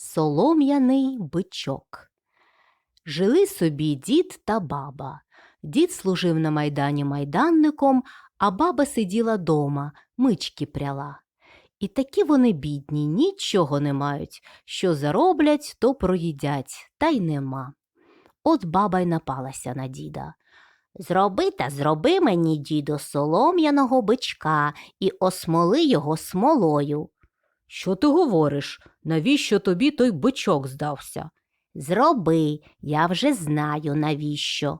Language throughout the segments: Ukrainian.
Солом'яний бичок. Жили собі дід та баба. Дід служив на майдані майданником, а баба сиділа дома, мички пряла. І такі вони бідні, нічого не мають. Що зароблять, то проїдять, та й нема. От баба й напалася на діда. Зроби та зроби мені, діду, солом'яного бичка і осмоли його смолою. Що ти говориш? Навіщо тобі той бичок здався? Зроби, я вже знаю, навіщо.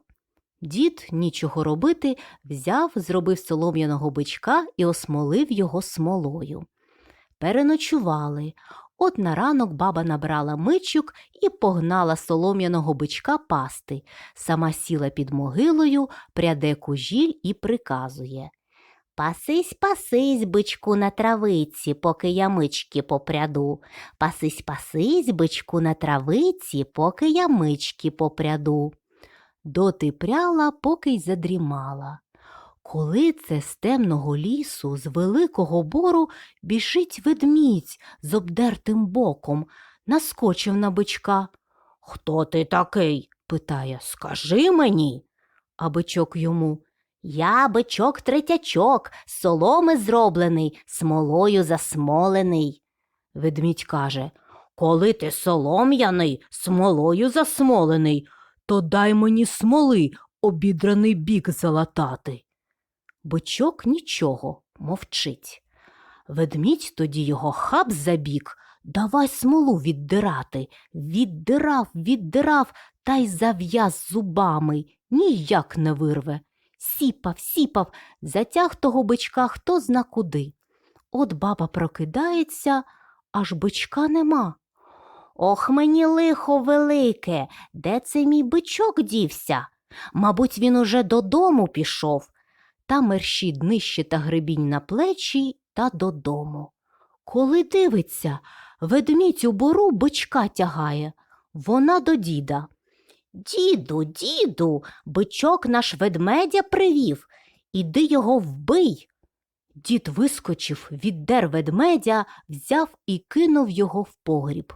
Дід, нічого робити, взяв, зробив солом'яного бичка і осмолив його смолою. Переночували. От на ранок баба набрала мичок і погнала солом'яного бичка пасти. Сама сіла під могилою, пряде кужіль і приказує. Пасись, пасись, бичку на травиці, поки я мички попряду. Пасись, пасись, бичку на травиці, поки я мички попряду. Доти пряла, поки й задрімала. Коли це з темного лісу, з великого бору біжить ведмідь з обдертим боком, наскочив на бичка. Хто ти такий? питає. Скажи мені. А бичок йому. Я бичок третячок, соломи зроблений, смолою засмолений. Ведмідь каже Коли ти солом'яний, смолою засмолений, то дай мені смоли обідраний бік залатати. Бичок нічого, мовчить. Ведмідь тоді його хап за бік, давай смолу віддирати. Віддирав, віддирав та й зав'яз зубами, ніяк не вирве. Сіпав, сіпав, затяг того бичка хто зна куди. От баба прокидається, аж бичка нема. Ох, мені лихо велике, де це мій бичок дівся? Мабуть, він уже додому пішов. Та мерщі днище та гребінь на плечі та додому. Коли дивиться, ведмідь у бору бичка тягає. Вона до діда. Діду, діду, бичок наш ведмедя привів. Іди його вбий. Дід вискочив, віддер ведмедя, взяв і кинув його в погріб.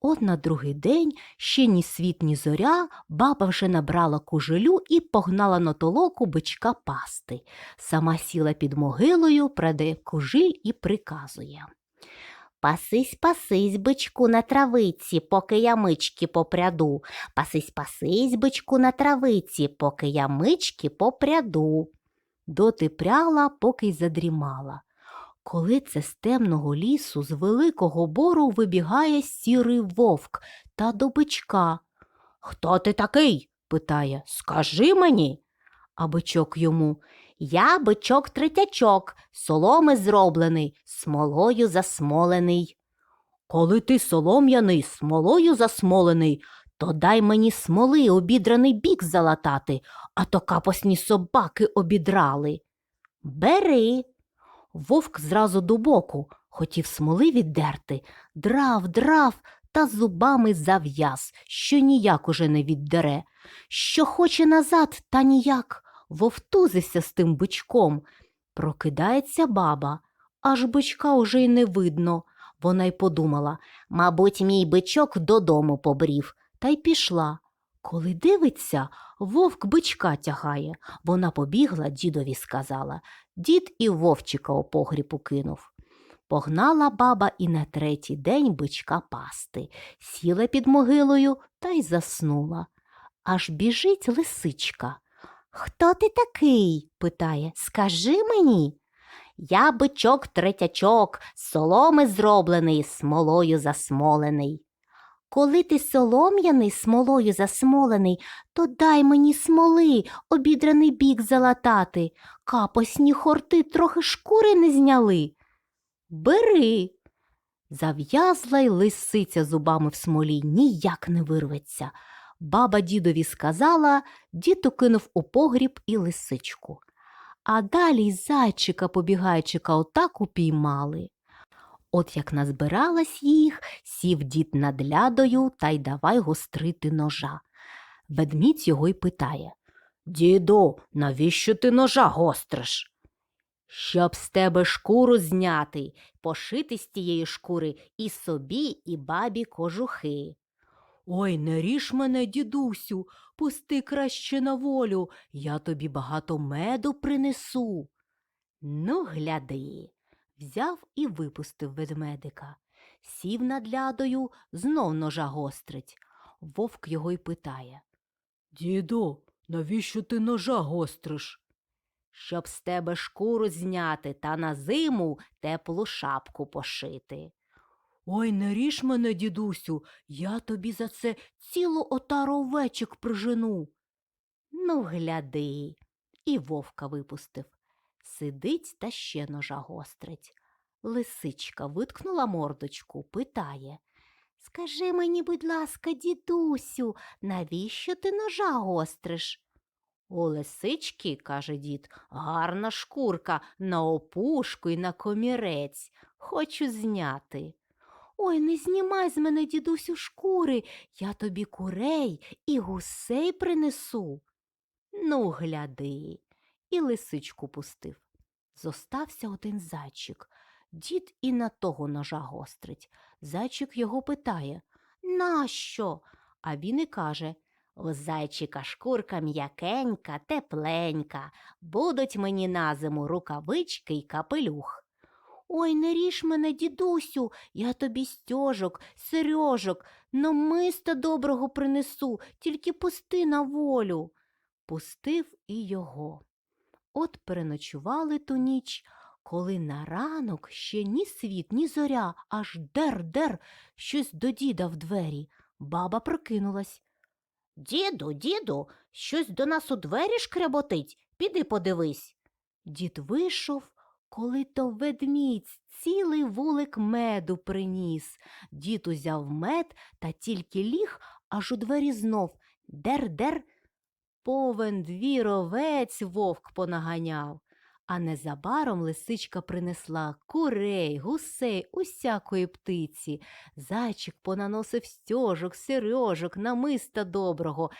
От на другий день ще ні світ, ні зоря, баба вже набрала кужелю і погнала на толоку бичка пасти. Сама сіла під могилою, праде кужиль і приказує. Пасись, пасись, бичку на травиці, поки я мички попряду. Пасись, пасись, бичку на травиці, поки я мички попряду. Доти пряла, поки й задрімала. Коли це з темного лісу, з великого бору вибігає сірий вовк та до бичка. Хто ти такий? питає. Скажи мені. А бичок йому. Я бичок третячок, соломи зроблений, смолою засмолений. Коли ти солом'яний, смолою засмолений, то дай мені смоли обідраний бік залатати, а то капосні собаки обідрали. Бери. Вовк зразу до боку, хотів смоли віддерти, драв, драв та зубами зав'яз, що ніяк уже не віддере. Що хоче назад, та ніяк, вовтузився з тим бичком. Прокидається баба, аж бичка уже й не видно. Вона й подумала, мабуть, мій бичок додому побрів, та й пішла. Коли дивиться, вовк бичка тягає. Вона побігла, дідові сказала. Дід і вовчика у погріб укинув. Погнала баба і на третій день бичка пасти, сіла під могилою та й заснула. Аж біжить лисичка. Хто ти такий? питає. Скажи мені. Я бичок третячок, соломи зроблений, смолою засмолений. Коли ти солом'яний, смолою засмолений, то дай мені смоли, обідраний бік залатати. Капосні хорти трохи шкури не зняли. Бери. Зав'язла й лисиця зубами в смолі, ніяк не вирветься. Баба дідові сказала, дід укинув у погріб і лисичку. А далі й зайчика, побігайчика, отак упіймали. От як назбиралась їх, сів дід над лядою та й давай гострити ножа. Ведмідь його й питає Діду, навіщо ти ножа гостриш? Щоб з тебе шкуру зняти, пошити з тієї шкури і собі, і бабі кожухи. Ой, не ріж мене, дідусю, пусти краще на волю, я тобі багато меду принесу. Ну, гляди, взяв і випустив ведмедика. Сів над лядою, знов ножа гострить. Вовк його й питає. Діду, навіщо ти ножа гостриш? Щоб з тебе шкуру зняти та на зиму теплу шапку пошити. Ой, не ріж мене, дідусю, я тобі за це цілу отару овечок прижену. Ну, гляди, і вовка випустив. Сидить та ще ножа гострить. Лисичка виткнула мордочку, питає. Скажи мені, будь ласка, дідусю, навіщо ти ножа гостриш? У лисички, каже дід, гарна шкурка на опушку і на комірець. Хочу зняти. Ой, не знімай з мене, дідусю, шкури, я тобі курей і гусей принесу. Ну, гляди, і лисичку пустив. Зостався один зайчик. Дід і на того ножа гострить. Зайчик його питає Нащо? А він і каже У зайчика шкурка м'якенька, тепленька, будуть мені на зиму рукавички й капелюх. Ой, не ріж мене, дідусю, я тобі стьожок, сережок, намиста доброго принесу, тільки пусти на волю. Пустив і його. От переночували ту ніч, коли на ранок ще ні світ, ні зоря, аж дер-дер щось до діда в двері. Баба прокинулась. Діду, діду, щось до нас у двері шкряботить. Піди подивись. Дід вийшов, коли то ведмідь цілий вулик меду приніс. Дід узяв мед та тільки ліг, аж у двері знов дер-дер. Повен двір овець вовк понаганяв. А незабаром лисичка принесла курей, гусей, усякої птиці. Зайчик понаносив стьожок, сережок, намиста доброго.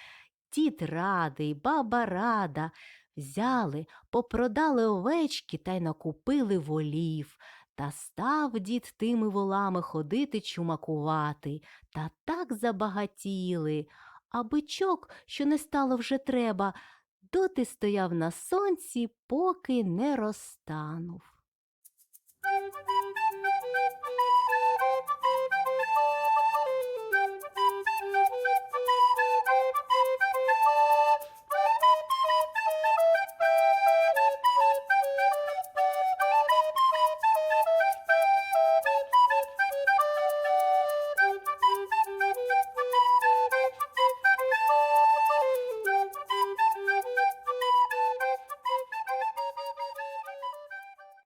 Дід радий, баба рада. Взяли, попродали овечки та й накупили волів. Та став дід тими волами ходити чумакувати, та так забагатіли. А бичок, що не стало вже треба, доти стояв на сонці, поки не розтанув.